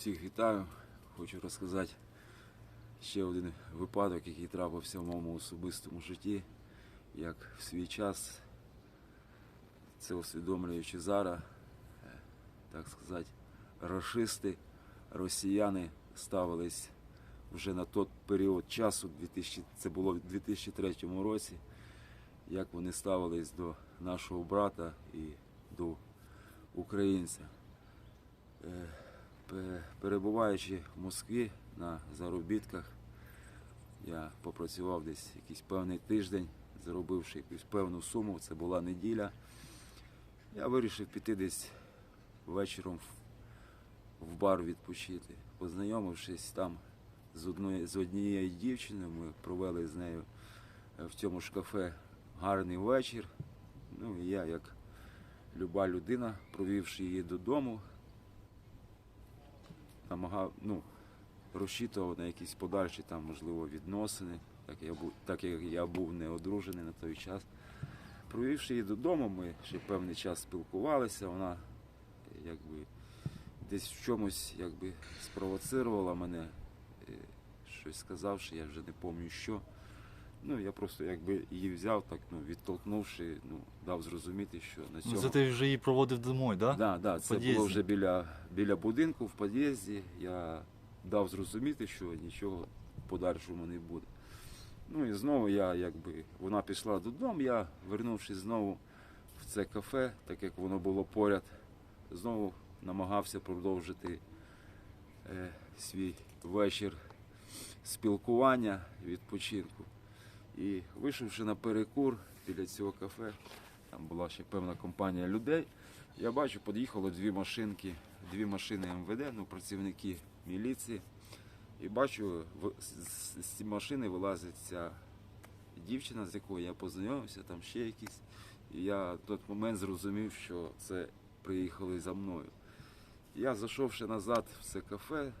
Всіх вітаю. Хочу розказати ще один випадок, який трапився в моєму особистому житті, як в свій час, це усвідомлюючи зараз, е, так сказати, рашисти, росіяни ставились вже на той період часу, 2000, це було в 2003 році, як вони ставились до нашого брата і до українця. Пе- Перебуваючи в Москві на заробітках, я попрацював десь якийсь певний тиждень, заробивши якусь певну суму, це була неділя. Я вирішив піти десь вечором в, бар відпочити. Познайомившись там з, одною, з однією дівчиною, ми провели з нею е, в цьому ж кафе гарний вечір. Ну і я, як люба людина, провівши її додому, намагав, ну, розчитував на якісь подальші там, можливо, відносини, так, я був, так як я був не одружений на той час. Провівши її додому, ми ще певний час спілкувалися, вона якби десь в чомусь якби спровоцирувала мене, е, щось сказавши, я вже не пам'ятаю що. Ну, я просто якби її взяв, так, ну, відтолкнувши, ну, дав зрозуміти, що на цьому. Ну, Це ти вже її проводив домой, так? Да? Да, да, це під'їзді. було вже біля, біля будинку в під'їзді. Я дав зрозуміти, що нічого подальшому не буде. Ну і знову я якби вона пішла додому, я вернувшись знову в це кафе, так як воно було поряд, знову намагався продовжити е, свій вечір спілкування, відпочинку. І вийшовши на перекур біля цього кафе, там була ще певна компанія людей. Я бачу, під'їхало дві машинки, дві машини МВД, ну, працівники міліції. І бачу, з, цієї машини вилазить ця дівчина, з якою я познайомився, там ще якісь. І я в той момент зрозумів, що це приїхали за мною. Я зайшовши назад в це кафе,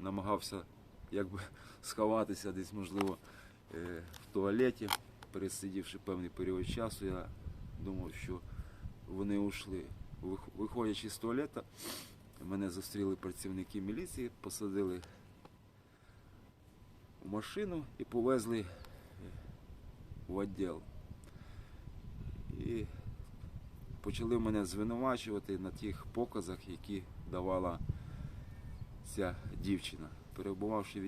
намагався якби сховатися десь, можливо, туалеті, пересидівши певний період часу, я думав, що вони ушли. Виходячи з туалета, мене зустріли працівники міліції, посадили в машину і повезли в відділ. І почали мене звинувачувати на тих показах, які давала ця дівчина. Перебувавши в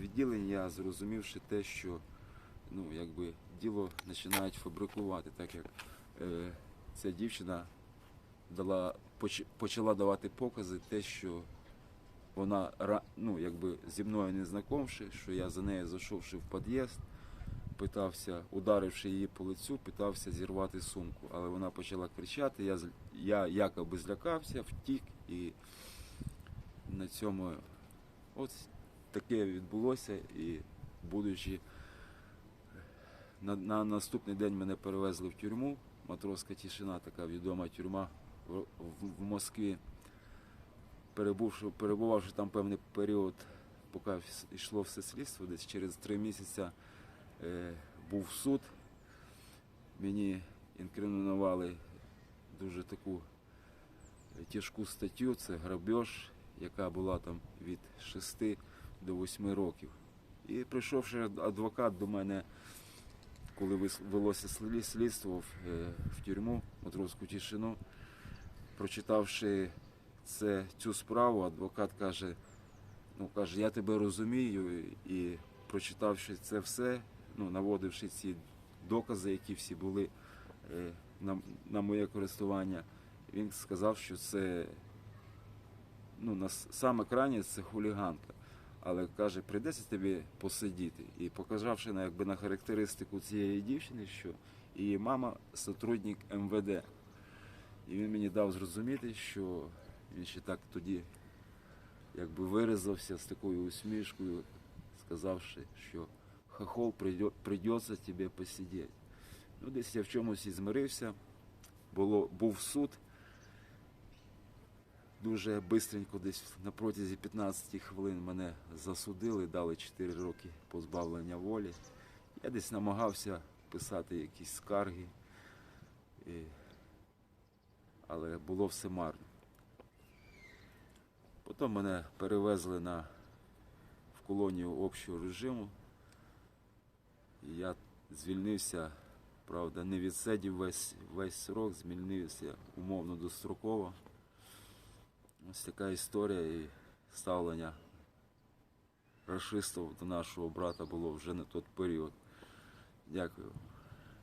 відділенні, я зрозумівши те, що ну, якби діло починають фабрикувати, так як е, ця дівчина дала, поч- почала давати покази, те, що вона ну, якби зі мною не знайомши, що я за нею зайшовши в під'їзд, питався, ударивши її по лицю, питався зірвати сумку. Але вона почала кричати, я, я якоби злякався, втік і на цьому от таке відбулося і будучи на, на наступний день мене перевезли в тюрму. Матроска Тишина, така відома тюрма в, в, в Москві. Перебувши, перебувавши там певний період, поки йшло все слідство, десь через три місяці е, був суд. Мені інкримінували дуже таку е, тяжку статтю, це грабеж, яка була там від 6 до 8 років. І прийшовши адвокат до мене, коли велося слідство в, е, тюрму, Матровську тишину, прочитавши це, цю справу, адвокат каже, ну каже, я тебе розумію, і прочитавши це все, ну, наводивши ці докази, які всі були е, на, на моє користування, він сказав, що це ну, на саме крайнє це хуліганка. Але каже, прийдеться тобі посидіти. І показавши на, якби, на характеристику цієї дівчини, що її мама сотрудник МВД. І він мені дав зрозуміти, що він ще так тоді якби виразився з такою усмішкою, сказавши, що прийде- прийдеться тобі посидіти. Ну, десь я в чомусь і змирився. Було, був суд. Дуже бистренько, десь на протязі 15 хвилин мене засудили, дали 4 роки позбавлення волі. Я десь намагався писати якісь скарги, але було все марно. Потім мене перевезли на, в колонію общого режиму. І я звільнився, правда, не відсидів весь, весь срок, звільнився умовно достроково. Ось така історія і ставлення рашистів до нашого брата було вже на той період. Дякую.